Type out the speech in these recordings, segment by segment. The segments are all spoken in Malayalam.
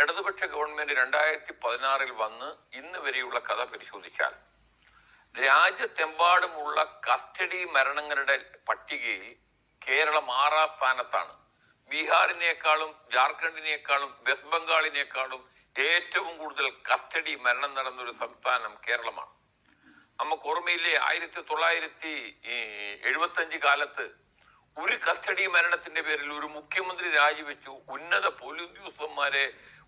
ഇടതുപക്ഷ ഗവൺമെന്റ് രണ്ടായിരത്തി പതിനാറിൽ വന്ന് ഇന്ന് വരെയുള്ള കഥ പരിശോധിച്ചാൽ രാജ്യത്തെമ്പാടുമുള്ള കസ്റ്റഡി മരണങ്ങളുടെ പട്ടികയിൽ കേരളം ആറാം സ്ഥാനത്താണ്. ബീഹാറിനേക്കാളും ജാർഖണ്ഡിനേക്കാളും വെസ്റ്റ് ബംഗാളിനേക്കാളും ഏറ്റവും കൂടുതൽ കസ്റ്റഡി മരണം നടന്ന ഒരു സംസ്ഥാനം കേരളമാണ്. നമുക്ക് ഓർമ്മയില്ലേ ആയിരത്തി തൊള്ളായിരത്തി എഴുപത്തി അഞ്ച് കാലത്ത് ഒരു കസ്റ്റഡി മരണത്തിന്റെ പേരിൽ ഒരു മുഖ്യമന്ത്രി രാജിവെച്ചു. ഉന്നത പോലീസ് ഉദ്യോഗസ്ഥന്മാരെ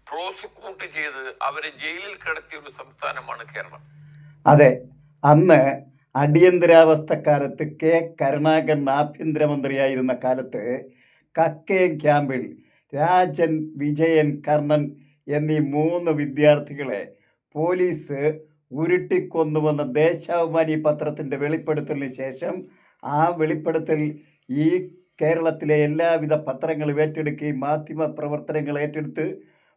പ്രോസിക്യൂട്ട് ചെയ്ത് അവരെ ജയിലിൽ കിടത്തിയ ഒരു സംസ്ഥാനമാണ് കേരളം. അതെ അന്ന് അടിയന്തരാവസ്ഥക്കാലത്ത് കെ കരുണാകരൻ ആഭ്യന്തരമന്ത്രിയായിരുന്ന കാലത്ത് കക്കയം ക്യാമ്പിൽ രാജൻ വിജയൻ കർണൻ എന്നീ മൂന്ന് വിദ്യാർത്ഥികളെ പോലീസ് ഉരുട്ടിക്കൊന്നുവന്ന ദേശാഭിമാനി പത്രത്തിന്റെ വെളിപ്പെടുത്തലിന് ശേഷം ആ വെളിപ്പെടുത്തൽ ഈ കേരളത്തിലെ എല്ലാവിധ പത്രങ്ങളും ഏറ്റെടുക്കുകയും മാധ്യമ പ്രവർത്തനങ്ങൾ ഏറ്റെടുത്ത്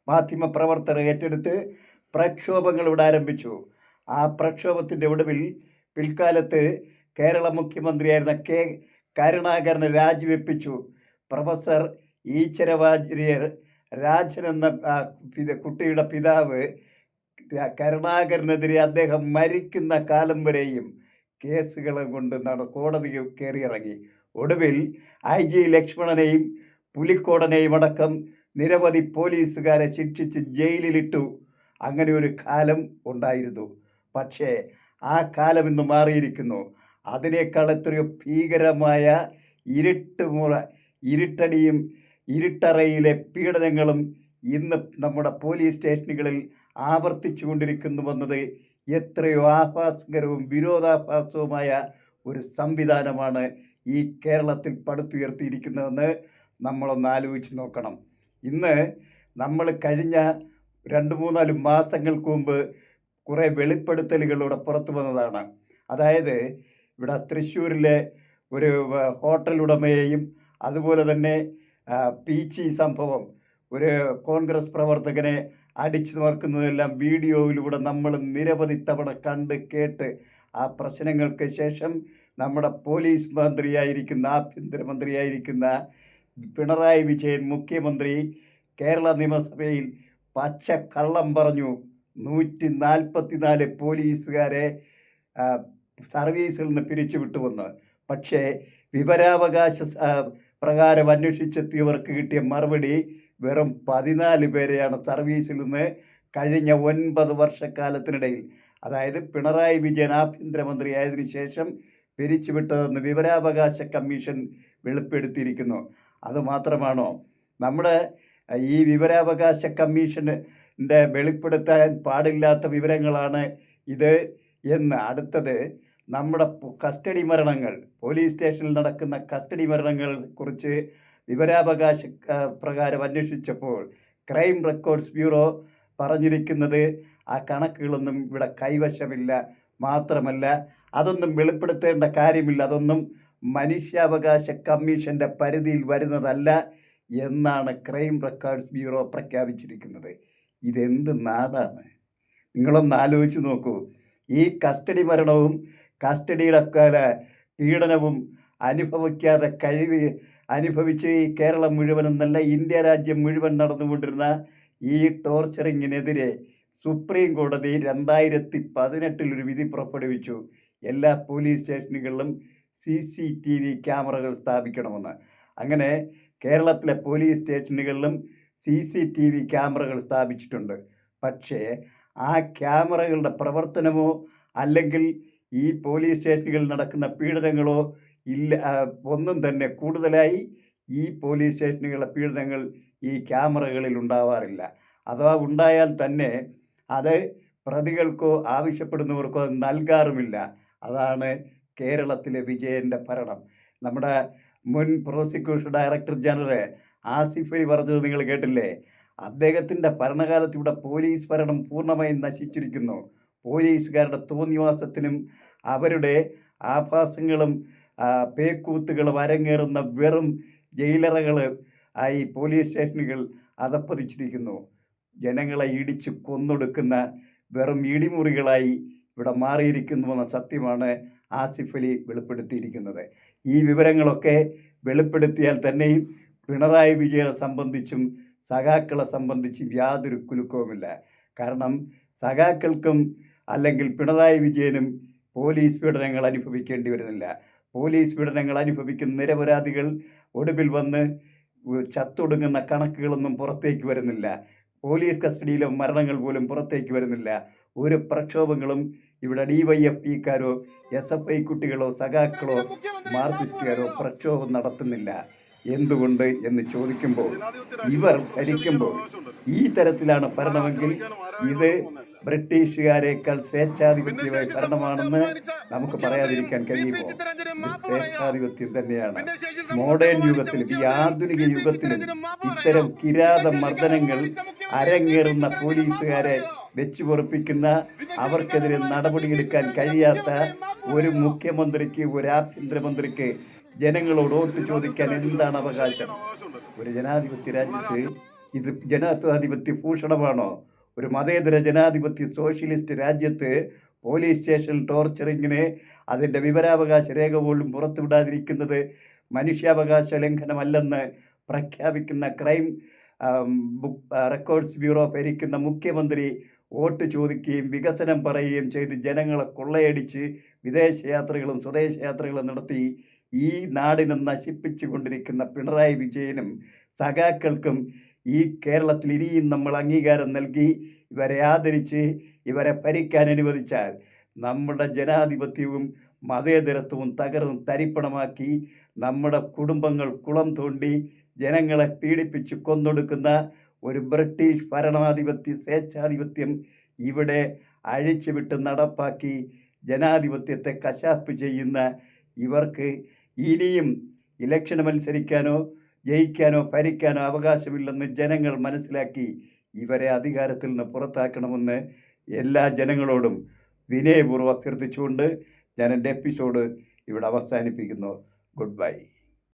മാധ്യമ പ്രവർത്തകർ ഏറ്റെടുത്ത് പ്രക്ഷോഭങ്ങൾ ഇവിടെ ആരംഭിച്ചു. ആ പ്രക്ഷോഭത്തിന്റെ ഒടുവിൽ പിൽക്കാലത്ത് കേരള മുഖ്യമന്ത്രിയായിരുന്ന കെ കരുണാകരനെ രാജിവെപ്പിച്ചു. പ്രൊഫസർ ഈശ്വരവാര്യർ രാജൻ എന്ന കുട്ടിയുടെ പിതാവ് കരുണാകരനെതിരെ അദ്ദേഹം മരിക്കുന്ന കാലം വരെയും കേസുകളും കൊണ്ട് നട കോടതിയിൽ കയറിയിറങ്ങി ഒടുവിൽ ഐ ജി ലക്ഷ്മണനെയും പുലിക്കോടനെയും അടക്കം നിരവധി പോലീസുകാരെ ശിക്ഷിച്ച് ജയിലിലിട്ടു. അങ്ങനെ ഒരു കാലം ഉണ്ടായിരുന്നു. പക്ഷേ ആ കാലം ഇന്ന് മാറിയിരിക്കുന്നു. അതിനേക്കാൾ എത്രയോ ഭീകരമായ ഇരുട്ട് മുറ ഇരുട്ടടിയും ഇരുട്ടറയിലെ പീഡനങ്ങളും ഇന്ന് നമ്മുടെ പോലീസ് സ്റ്റേഷനുകളിൽ ആവർത്തിച്ചു കൊണ്ടിരിക്കുന്നുവെന്നത് എത്രയോ ആഭാസകരവും വിരോധാഭാസവുമായ ഒരു സംവിധാനമാണ് ഈ കേരളത്തിൽ പടുത്തുയർത്തിയിരിക്കുന്നതെന്ന് നമ്മളൊന്ന് ആലോചിച്ച് നോക്കണം. ഇന്ന് നമ്മൾ കഴിഞ്ഞ രണ്ട് മൂന്നാൽ മാസങ്ങൾക്ക് മുമ്പ് കുറേ വെളിപ്പെടുത്തലുകളിലൂടെ പുറത്തു വന്നതാണ്. അതായത് ഇവിടെ തൃശ്ശൂരിലെ ഒരു ഹോട്ടൽ ഉടമയെയും അതുപോലെ തന്നെ പീച്ചി സംഭവം ഒരു കോൺഗ്രസ് പ്രവർത്തകനെ അടിച്ചു നോക്കുന്നതെല്ലാം വീഡിയോയിലൂടെ നമ്മൾ നിരവധി തവണ കണ്ട് കേട്ട് ആ പ്രശ്നങ്ങൾക്ക് ശേഷം നമ്മുടെ പോലീസ് മന്ത്രിയായിരിക്കുന്ന ആഭ്യന്തരമന്ത്രിയായിരിക്കുന്ന പിണറായി വിജയൻ മുഖ്യമന്ത്രി കേരള നിയമസഭയിൽ പച്ച കള്ളം പറഞ്ഞു. നൂറ്റി നാൽപ്പത്തിനാല് പോലീസുകാരെ സർവീസിൽ നിന്ന് പിരിച്ചു പിരിച്ചുവിട്ടുവന്ന് പക്ഷേ വിവരാവകാശ പ്രകാരം അന്വേഷിച്ചെത്തിയവർക്ക് കിട്ടിയ മറുപടി വെറും പതിനാല് പേരെയാണ് സർവീസിൽ നിന്ന് കഴിഞ്ഞ ഒൻപത് വർഷക്കാലത്തിനിടയിൽ. അതായത് പിണറായി വിജയൻ ആഭ്യന്തരമന്ത്രിയായതിനു ശേഷം പിരിച്ചുവിട്ടതെന്ന് വിവരാവകാശ കമ്മീഷൻ വെളിപ്പെടുത്തിയിരിക്കുന്നു. അതുമാത്രമാണോ നമ്മുടെ ഈ വിവരാവകാശ കമ്മീഷന്റെ വെളിപ്പെടുത്താൻ പാടില്ലാത്ത വിവരങ്ങളാണ് ഇത് എന്ന്. അടുത്തത് നമ്മുടെ കസ്റ്റഡി മരണങ്ങൾ പോലീസ് സ്റ്റേഷനിൽ നടക്കുന്ന കസ്റ്റഡി മരണങ്ങൾ കുറിച്ച് വിവരാവകാശ പ്രകാരം അന്വേഷിച്ചപ്പോൾ ക്രൈം റെക്കോർഡ്സ് ബ്യൂറോ പറഞ്ഞിരിക്കുന്നത് ആ കണക്കുകളൊന്നും ഇവിടെ കൈവശമില്ല. മാത്രമല്ല അതൊന്നും വെളിപ്പെടുത്തേണ്ട കാര്യമില്ല. അതൊന്നും മനുഷ്യാവകാശ കമ്മീഷന്റെ പരിധിയിൽ വരുന്നതല്ല എന്നാണ് ക്രൈം റെക്കോർഡ്സ് ബ്യൂറോ പ്രഖ്യാപിച്ചിരിക്കുന്നത്. ഇതെന്ത് നാടാണ്? നിങ്ങളൊന്ന് ആലോചിച്ച് നോക്കൂ. ഈ കസ്റ്റഡി മരണവും കസ്റ്റഡിയുടെ പീഡനവും അനുഭവിക്കാതെ കഴിവ് അനുഭവിച്ച് ഈ കേരളം മുഴുവൻ എന്നല്ല ഇന്ത്യ രാജ്യം മുഴുവൻ നടന്നുകൊണ്ടിരുന്ന ഈ ടോർച്ചറിങ്ങിനെതിരെ സുപ്രീം കോടതി രണ്ടായിരത്തി പതിനെട്ടിൽ ഒരു വിധി പുറപ്പെടുവിച്ചു. എല്ലാ പോലീസ് സ്റ്റേഷനുകളിലും സി സി ടി വി ക്യാമറകൾ സ്ഥാപിക്കണമെന്ന്. അങ്ങനെ കേരളത്തിലെ പോലീസ് സ്റ്റേഷനുകളിലും സി സി ടി വി ക്യാമറകൾ സ്ഥാപിച്ചിട്ടുണ്ട്. പക്ഷേ ആ ക്യാമറകളുടെ പ്രവർത്തനമോ അല്ലെങ്കിൽ ഈ പോലീസ് സ്റ്റേഷനുകളിൽ നടക്കുന്ന പീഡനങ്ങളോ ഇല്ല ഒന്നും തന്നെ കൂടുതലായി ഈ പോലീസ് സ്റ്റേഷനുകളിലെ പീഡനങ്ങൾ ഈ ക്യാമറകളിൽ ഉണ്ടാവാറില്ല. അഥവാ ഉണ്ടായാൽ തന്നെ അത് പ്രതികൾക്കോ ആവശ്യപ്പെടുന്നവർക്കോ അത് നൽകാറുമില്ല. അതാണ് കേരളത്തിലെ വിജയന്റെ ഭരണം. നമ്മുടെ മുൻ prosecution director general Asif Ali പറഞ്ഞത് നിങ്ങൾ കേട്ടില്ലേ? അദ്ദേഹത്തിന്റെ ഭരണകാലത്ത് ഇവിടെ പോലീസ് ഭരണം പൂർണമായും നശിച്ചിരിക്കുന്നു. പോലീസുകാരുടെ തോന്നിവാസത്തിനും അവരുടെ ആഭാസങ്ങളും പേക്കൂത്തുകൾ അരങ്ങേറുന്ന വെറും ജയിലറകൾ ആയി പോലീസ് സ്റ്റേഷനുകൾ അതപ്പതിച്ചിരിക്കുന്നു. ജനങ്ങളെ ഇടിച്ച് കൊന്നൊടുക്കുന്ന വെറും ഇടിമുറികളായി ഇവിടെ മാറിയിരിക്കുന്നുവെന്ന സത്യമാണ് ആസിഫ് അലി വെളിപ്പെടുത്തിയിരിക്കുന്നത്. ഈ വിവരങ്ങളൊക്കെ വെളിപ്പെടുത്തിയാൽ തന്നെയും പിണറായി വിജയനെ സംബന്ധിച്ചും സഖാക്കളെ സംബന്ധിച്ച് യാതൊരു കുലുക്കവുമില്ല. കാരണം സഖാക്കൾക്കും അല്ലെങ്കിൽ പിണറായി വിജയനും പോലീസ് പീഡനങ്ങൾ അനുഭവിക്കേണ്ടി വരുന്നില്ല. പോലീസ് പീഡനങ്ങൾ അനുഭവിക്കുന്ന നിരപരാധികൾ ഒടുവിൽ വന്ന് ചത്തൊടുങ്ങുന്ന കണക്കുകളൊന്നും പുറത്തേക്ക് വരുന്നില്ല. പോലീസ് കസ്റ്റഡിയിലെ മരണങ്ങൾ പോലും പുറത്തേക്ക് വരുന്നില്ല. ഒരു പ്രക്ഷോഭങ്ങളും ഇവിടെ ഡി വൈ എഫ് ഇക്കാരോ എസ് എഫ് ഐ കുട്ടികളോ സഖാക്കളോ മാർക്സിസ്റ്റുകാരോ പ്രക്ഷോഭം നടത്തുന്നില്ല. എന്തുകൊണ്ട് എന്ന് ചോദിക്കുമ്പോൾ ഇവർ ഭരിക്കുമ്പോൾ ഈ തരത്തിലാണ് ഭരണമെങ്കിൽ ഇത് ബ്രിട്ടീഷുകാരേക്കാൾ സ്വേച്ഛാധിപത്യമായ ഭരണമാണെന്ന് നമുക്ക് പറയാതിരിക്കാൻ കഴിയുമോ? സ്വേച്ഛാധിപത്യം തന്നെയാണ്. മോഡേൺ യുഗത്തിലും ഈ ആധുനിക യുഗത്തിലും ഇത്തരം കിരാത മർദ്ദനങ്ങൾ അരങ്ങേറുന്ന പോലീസുകാരെ വെച്ചു പൊറപ്പിക്കുന്ന അവർക്കെതിരെ നടപടിയെടുക്കാൻ കഴിയാത്ത ഒരു മുഖ്യമന്ത്രിക്ക് ഒരു ആഭ്യന്തരമന്ത്രിക്ക് ജനങ്ങളോട് വോട്ട് ചോദിക്കാൻ എന്താണ് അവകാശം? ഒരു ജനാധിപത്യ രാജ്യത്ത് ഇത് ജനാധിപത്യ ഭൂഷണമാണോ? ഒരു മതേതര ജനാധിപത്യ സോഷ്യലിസ്റ്റ് രാജ്യത്ത് പോലീസ് സ്റ്റേഷൻ ടോർച്ചറിങ്ങിന് അതിന്റെ വിവരാവകാശ രേഖ പോലും പുറത്തുവിടാതിരിക്കുന്നത് മനുഷ്യാവകാശ ലംഘനമല്ലെന്ന് പ്രഖ്യാപിക്കുന്ന ക്രൈം റെക്കോർഡ്സ് ബ്യൂറോ ഭരിക്കുന്ന മുഖ്യമന്ത്രി വോട്ട് ചോദിക്കുകയും വികസനം പറയുകയും ചെയ്ത് ജനങ്ങളെ കൊള്ളയടിച്ച് വിദേശയാത്രകളും സ്വദേശയാത്രകളും നടത്തി ഈ നാടിനെ നശിപ്പിച്ചു കൊണ്ടിരിക്കുന്ന പിണറായി വിജയനും സഖാക്കൾക്കും ഈ കേരളത്തിൽ ഇനിയും നമ്മൾ അംഗീകാരം നൽകി ഇവരെ ആദരിച്ച് ഇവരെ ഭരിക്കാൻ അനുവദിച്ചാൽ നമ്മുടെ ജനാധിപത്യവും മതേതരത്വവും തകർന്ന് തരിപ്പണമാക്കി നമ്മുടെ കുടുംബങ്ങൾ കുളം തോണ്ടി ജനങ്ങളെ പീഡിപ്പിച്ച് കൊന്നൊടുക്കുന്ന ഒരു ബ്രിട്ടീഷ് ഭരണാധിപത്യ സ്വേച്ഛാധിപത്യം ഇവിടെ അഴിച്ചുവിട്ട് നടപ്പാക്കി ജനാധിപത്യത്തെ കശാപ്പ് ചെയ്യുന്ന ഇവർക്ക് ഇനിയും ഇലക്ഷൻ മത്സരിക്കാനോ ജയിക്കാനോ ഭരിക്കാനോ അവകാശമില്ലെന്ന് ജനങ്ങൾ മനസ്സിലാക്കി ഇവരെ അധികാരത്തിൽ നിന്ന് പുറത്താക്കണമെന്ന് എല്ലാ ജനങ്ങളോടും വിനയപൂർവം അഭ്യർത്ഥിച്ചുകൊണ്ട് ഞാൻ എന്റെ എപ്പിസോഡ് ഇവിടെ അവസാനിപ്പിക്കുന്നു. Good bye.